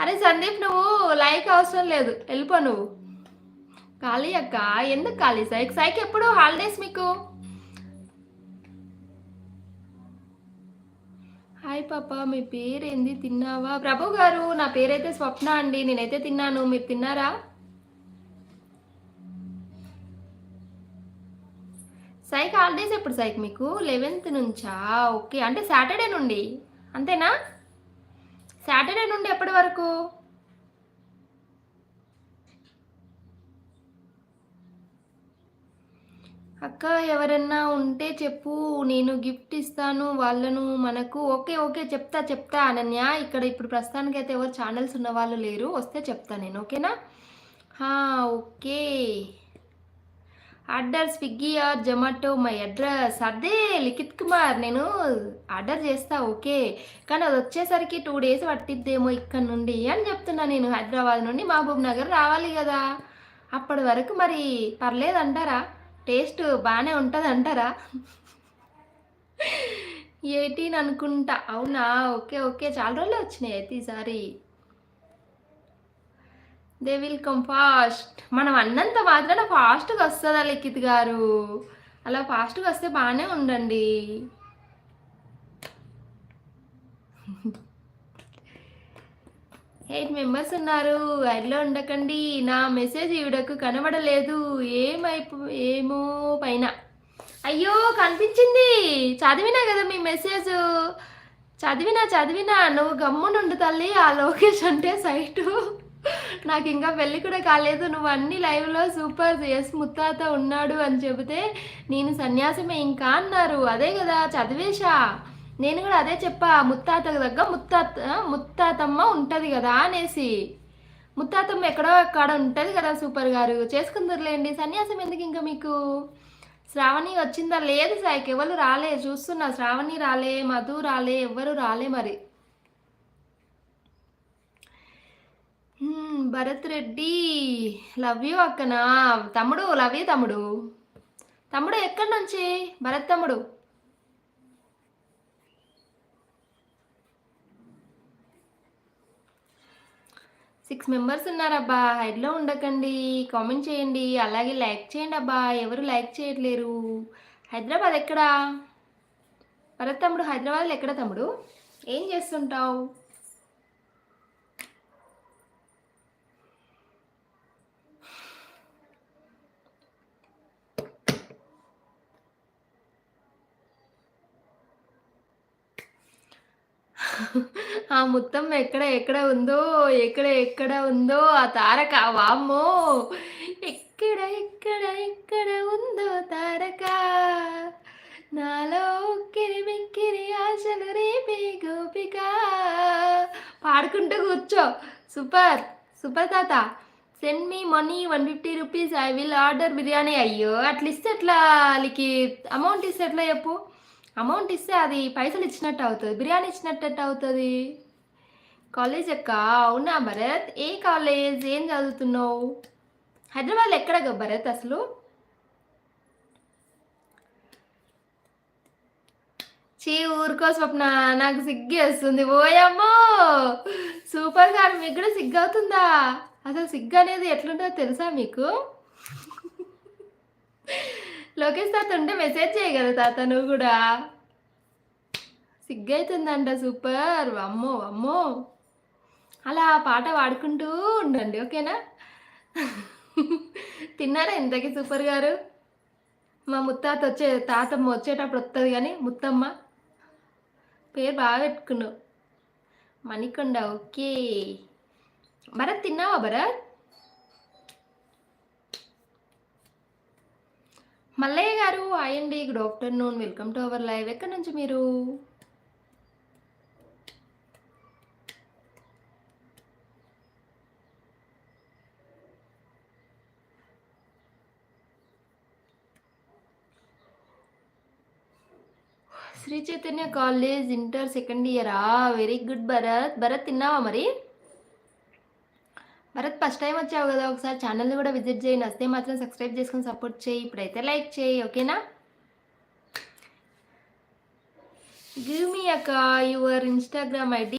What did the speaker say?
అరే సందీప్ నువ్వు లైక్ అవసరం లేదు. వెళ్ళిపో నువ్వు. ఖాళీ అక్క ఎందుకు ఖాళీ? సైక్ సైక్ ఎప్పుడు? హాలిడేస్ మీకు? హాయ్ పాప మీ పేరేంది? తిన్నావా? ప్రభు గారు నా పేరైతే స్వప్న అండి. నేనైతే తిన్నాను. మీరు తిన్నారా? సైక్ హాలిడేస్ ఎప్పుడు సైక్ మీకు? లెవెన్త్ నుంచా? ఓకే అంటే సాటర్డే నుండి. అంతేనా? సాటర్డే నుండి ఎప్పటి వరకు? అక్క ఎవరన్నా ఉంటే చెప్పు. నేను గిఫ్ట్ ఇస్తాను వాళ్ళను మనకు. ఓకే ఓకే చెప్తా చెప్తా అనన్య. ఇక్కడ ఇప్పుడు ప్రస్తుతానికైతే ఎవరు ఛానల్స్ ఉన్న వాళ్ళు లేరు. వస్తే చెప్తా నేను ఓకేనా? హా, okay. Order Swiggy or Zomato my address అదే లిఖిత్ కుమార్. నేను ఆర్డర్ చేస్తా ఓకే. కానీ అది వచ్చేసరికి టూ డేస్ పట్టిద్దేమో ఇక్కడ నుండి అని చెప్తున్నా నేను. హైదరాబాద్ నుండి మహబూబ్ నగర్ రావాలి కదా. అప్పటి వరకు మరి పర్లేదు అంటారా టేస్ట్ బాగానే ఉంటుంది అంటారా ఎయిటీన్ అనుకుంటా. అవునా? Okay okay. చాలా రోజులు వచ్చినాయి అయితే ఈసారి దే విల్ కమ్ ఫాస్ట్ మనం అన్నంత మాత్రాన ఫాస్ట్గా వస్తుందా లిఖిత్ గారు? అలా ఫాస్ట్గా వస్తే బాగానే ఉండండి. ఎయిట్ మెంబర్స్ ఉన్నారు. ఐడ్లో ఉండకండి. నా మెసేజ్ ఈవిడకు కనబడలేదు. ఏమైపో ఏమో పైన. అయ్యో కనిపించింది. చదివినా కదా మీ మెసేజ్ చదివినా చదివినా నువ్వు గమ్మునుండు తల్లి. ఆ లోకేష్ అంటే సైటు. నాకు ఇంకా పెళ్ళి కూడా కాలేదు. నువ్వు అన్ని లైవ్లో సూపర్ ఎస్ ముత్తాత ఉన్నాడు అని చెబితే నేను సన్యాసమే ఇంకా అన్నారు. అదే కదా చదివేశా? నేను కూడా అదే చెప్పా. ముత్తాత దగ్గర ముత్తాత ముత్తాతమ్మ ఉంటుంది కదా అనేసి. ముత్తాతమ్మ ఎక్కడో అక్కడ ఉంటుంది కదా సూపర్ గారు. చేసుకుందరులేండి. సన్యాసం ఎందుకు ఇంకా మీకు? శ్రావణి వచ్చిందా? లేదు సాయికి. ఎవరు రాలే. చూస్తున్నా. శ్రావణి రాలే మధు రాలే ఎవ్వరు రాలే మరి. భరత్ రెడ్డి లవ్ యూ అక్కనా? తమ్ముడు లవ్ యూ తమ్ముడు. తమ్ముడు ఎక్కడి నుంచి? భరత్ తమ్ముడు. Six members ఉన్నారబ్బా. హైడ్లో ఉండకండి. కామెంట్ చేయండి. అలాగే లైక్ చేయండి అబ్బా. ఎవరు లైక్ చేయట్లేరు. హైదరాబాద్ ఎక్కడా? భరత్ తమ్ముడు హైదరాబాద్లో ఎక్కడ తమ్ముడు? ఏం చేస్తుంటావు? ఆ మొత్తం ఎక్కడ ఎక్కడ ఉందో ఎక్కడ ఎక్కడ ఉందో ఆ తారక. వామ్మో! ఎక్కడ ఎక్కడ ఎక్కడ ఉందో తారక. నాలో ఉక్కిరి మిక్కిరి ఆశలు రేపే గోపిక. పాడుకుంటూ కూర్చో. సూపర్ సూపర్ తాత. Send me money one fifty rupees. I will order biryani. అయ్యో! అట్లా ఇస్తే ఎట్లా వాళ్ళకి అమౌంట్ ఇస్తే ఎట్లా చెప్పు? అమౌంట్ ఇస్తే అది పైసలు ఇచ్చినట్టు అవుతుంది బిర్యానీ ఇచ్చినట్టు అవుతుంది. కాలేజ్ అక్క అవునా భరత్? ఏ కాలేజ్? ఏం చదువుతున్నావు? హైదరాబాద్లో ఎక్కడ భరత్ అసలు? చీ ఊరుకో స్వప్న నాకు సిగ్గి వస్తుంది. ఓయమ్మో! సూపర్ గారు మీకు కూడా సిగ్గు అవుతుందా అసలు సిగ్గు అనేది ఎట్లుంటుందో తెలుసా మీకు? లోకేష్ తాత ఉంటే మెసేజ్ చేయగలరు తాత నువ్వు కూడా. సిగ్గైతుందంట సూపర్. అమ్మో అమ్మో. అలా పాట పాడుకుంటూ ఉండండి ఓకేనా? తిన్నారా ఇంతకీ సూపర్ గారు? మా ముత్తాత వచ్చే తాతమ్మ వచ్చేటప్పుడు వస్తుంది కానీ ముత్తమ్మ. పేరు బాగా పెట్టుకున్నావు. మణికొండ ఓకే. భరత్ తిన్నావా భరత్? మల్లయ్య గారు హాయ్ అండి good afternoon welcome to our live ఎక్కడి నుంచి మీరు? Sri Chaitanya college inter second ఇయరా? Very good Bharath. భరత్ తిన్నావా మరి? భరత్ ఫస్ట్ టైం వచ్చావు కదా ఒకసారి ఛానల్ని కూడా విజిట్ చేయి నస్తే మాత్రం సబ్స్క్రైబ్ చేసుకొని సపోర్ట్ చేయి. ఇప్పుడైతే లైక్ చేయి ఓకేనా? గివ్ మీ అక్క యువర్ ఇన్స్టాగ్రామ్ ఐడి